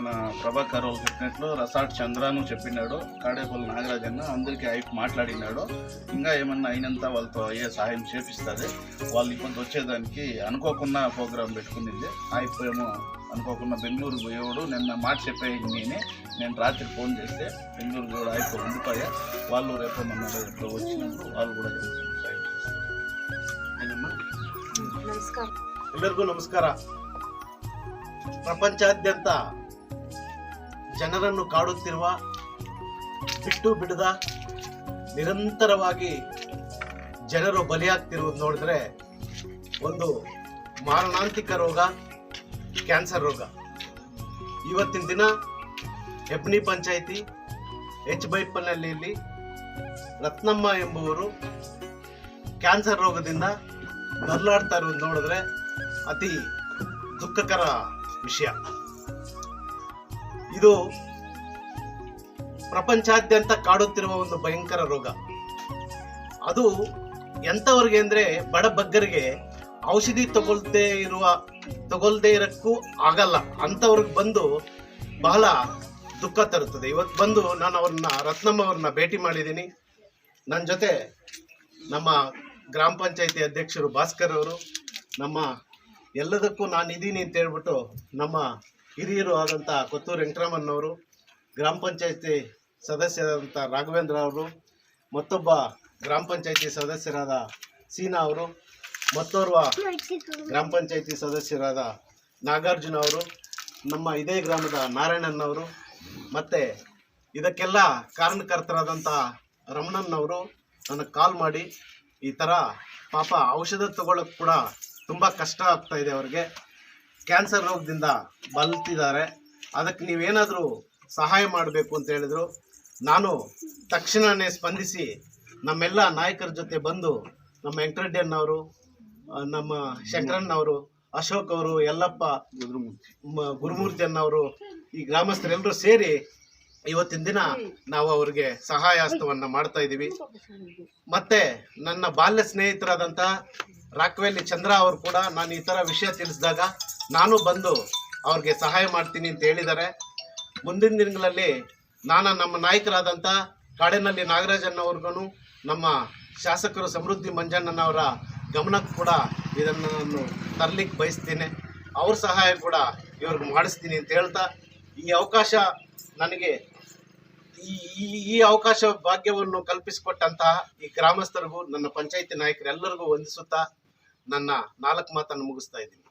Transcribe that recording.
మన ప్రభాకర్ వాళ్ళు చెప్పినట్లు రసాట్ చంద్రాను చెప్పినాడు కాడేపల్లి నాగరాజన్న అందరికీ అయిపు మాట్లాడినాడు. ఇంకా ఏమన్నా అయినంత వాళ్ళతో అయ్యే సహాయం చేపిస్తుంది వాళ్ళు ఇబ్బంది వచ్చేదానికి అనుకోకుండా ప్రోగ్రాం పెట్టుకునింది. అయిపు అనుకోకుండా బెంగళూరు పోయేవాడు. నిన్న మాట చెప్పే నేనే. నేను రాత్రి ఫోన్ చేస్తే బెంగళూరు కూడా అయిపో ఉండిపోయా. వాళ్ళు రేపు మన రేపు వచ్చినప్పుడు వాళ్ళు కూడా నమస్కారం. ಎಲ್ಲರಿಗೂ నమస్కారం. ప్రపంచాద్యంత ಜನರನ್ನು ಕಾಡುತ್ತಿರುವ ಬಿಟ್ಟು ಬಿಡದ ನಿರಂತರವಾಗಿ ಜನರು ಬಲಿಯಾಗ್ತಿರುವುದು ನೋಡಿದ್ರೆ ಒಂದು ಮಾರಣಾಂತಿಕ ರೋಗ, ಕ್ಯಾನ್ಸರ್ ರೋಗ. ಇವತ್ತಿನ ದಿನ ಹೆಬ್ನಿ ಪಂಚಾಯಿತಿ, ಎಚ್ ಬೈಪನಹಳ್ಳಿಯಲ್ಲಿ ರತ್ನಮ್ಮ ಎಂಬುವರು ಕ್ಯಾನ್ಸರ್ ರೋಗದಿಂದ ನರಳಾಡ್ತಾ ಇರುವುದು ನೋಡಿದ್ರೆ ಅತಿ ದುಃಖಕರ ವಿಷಯ. ಇದು ಪ್ರಪಂಚಾದ್ಯಂತ ಕಾಡುತ್ತಿರುವ ಒಂದು ಭಯಂಕರ ರೋಗ. ಅದು ಎಂಥವ್ರಿಗೆ ಅಂದರೆ ಬಡ ಬಗ್ಗರಿಗೆ ಔಷಧಿ ತಗೊಳ್ದೇ ಇರುವ, ತಗೊಳ್ದೇ ಇರಕ್ಕೂ ಆಗಲ್ಲ. ಅಂಥವ್ರಿಗೆ ಬಂದು ಬಹಳ ದುಃಖ ತರುತ್ತದೆ. ಇವತ್ತು ಬಂದು ನಾನು ಅವ್ರನ್ನ, ರತ್ನಮ್ಮ ಅವ್ರನ್ನ ಭೇಟಿ ಮಾಡಿದ್ದೀನಿ. ನನ್ನ ಜೊತೆ ನಮ್ಮ ಗ್ರಾಮ ಪಂಚಾಯತಿ ಅಧ್ಯಕ್ಷರು ಭಾಸ್ಕರ್ ಅವರು, ನಮ್ಮ ಎಲ್ಲದಕ್ಕೂ ನಾನು ಇದ್ದೀನಿ ಅಂತ ಹೇಳ್ಬಿಟ್ಟು ನಮ್ಮ ಹಿರಿಯರು ಆದಂಥ ಕೊತ್ತೂರು ವೆಂಕಟರಾಮಣ್ಣವರು ಗ್ರಾಮ ಪಂಚಾಯತಿ ಸದಸ್ಯರಾದಂಥ ರಾಘವೇಂದ್ರ ಅವರು, ಮತ್ತೊಬ್ಬ ಗ್ರಾಮ ಪಂಚಾಯತಿ ಸದಸ್ಯರಾದ ಸೀನಾ ಅವರು, ಮತ್ತೋರ್ವ ಗ್ರಾಮ ಪಂಚಾಯತಿ ಸದಸ್ಯರಾದ ನಾಗಾರ್ಜುನ ಅವರು, ನಮ್ಮ ಇದೇ ಗ್ರಾಮದ ನಾರಾಯಣನ್ನವರು ಮತ್ತು ಇದಕ್ಕೆಲ್ಲ ಕಾರಣಕರ್ತರಾದಂಥ ರಮಣನ್ನವರು ನನಗೆ ಕಾಲ್ ಮಾಡಿ ಈ ಥರ ಪಾಪ ಔಷಧ ತಗೊಳ್ಳೋಕೆ ಕೂಡ ತುಂಬ ಕಷ್ಟ ಆಗ್ತಾ ಇದೆ ಅವ್ರಿಗೆ. ಕ್ಯಾನ್ಸರ್ ರೋಗದಿಂದ ಬಲ್ತಿದ್ದಾರೆ ಅದಕ್ಕೆ ನೀವೇನಾದರೂ ಸಹಾಯ ಮಾಡಬೇಕು ಅಂತ ಹೇಳಿದರು. ನಾನು ತಕ್ಷಣವೇ ಸ್ಪಂದಿಸಿ ನಮ್ಮೆಲ್ಲ ನಾಯಕರ ಜೊತೆ ಬಂದು ನಮ್ಮ ವೆಂಕಟರೆಡ್ಡಿಯನ್ನವರು ನಮ್ಮ ಶಂಕರಣ್ಣವರು ಅಶೋಕ್ ಅವರು, ಯಲ್ಲಪ್ಪ ಗುರುಮೂರ್ತಿ ಅನ್ನವರು ಈ ಗ್ರಾಮಸ್ಥರೆಲ್ಲರೂ ಸೇರಿ ಇವತ್ತಿನ ದಿನ ನಾವು ಅವ್ರಿಗೆ ಸಹಾಯ ಹಸ್ತವನ್ನು ಮಾಡ್ತಾ ಇದ್ದೀವಿ. ಮತ್ತೆ ನನ್ನ ಬಾಲ್ಯ ಸ್ನೇಹಿತರಾದಂಥ ರಾಕ್ವೇಲಿ ಚಂದ್ರ ಅವರು ಕೂಡ ನಾನು ಈ ಥರ ವಿಷಯ ತಿಳಿಸಿದಾಗ ನಾನು ಬಂದು ಅವ್ರಿಗೆ ಸಹಾಯ ಮಾಡ್ತೀನಿ ಅಂತ ಹೇಳಿದ್ದಾರೆ. ಮುಂದಿನ ದಿನಗಳಲ್ಲಿ ನಾನು ನಮ್ಮ ನಾಯಕರಾದಂಥ ಕಾಡಿನಲ್ಲಿ ನಾಗರಾಜಣ್ಣವ್ರಿಗೂ ನಮ್ಮ ಶಾಸಕರು ಸಮೃದ್ಧಿ ಮಂಜಣ್ಣನವರ ಗಮನಕ್ಕೆ ಕೂಡ ಇದನ್ನು ನಾನು ತರಲಿಕ್ಕೆ ಬಯಸ್ತೀನಿ. ಅವ್ರ ಸಹಾಯ ಕೂಡ ಇವ್ರಿಗೆ ಮಾಡಿಸ್ತೀನಿ ಅಂತ ಹೇಳ್ತಾ, ಈ ಅವಕಾಶ ನನಗೆ ಈ- ಈ ಅವಕಾಶ ಭಾಗ್ಯವನ್ನು ಕಲ್ಪಿಸಿಕೊಟ್ಟಂತಹ ಈ ಗ್ರಾಮಸ್ಥರಿಗೂ, ನನ್ನ ಪಂಚಾಯತಿ ನಾಯಕರೆಲ್ಲರಿಗೂ ವಂದಿಸುತ್ತಾ ನನ್ನ ನಾಲ್ಕು ಮಾತನ್ನು ಮುಗಿಸ್ತಾ ಇದ್ದೀನಿ.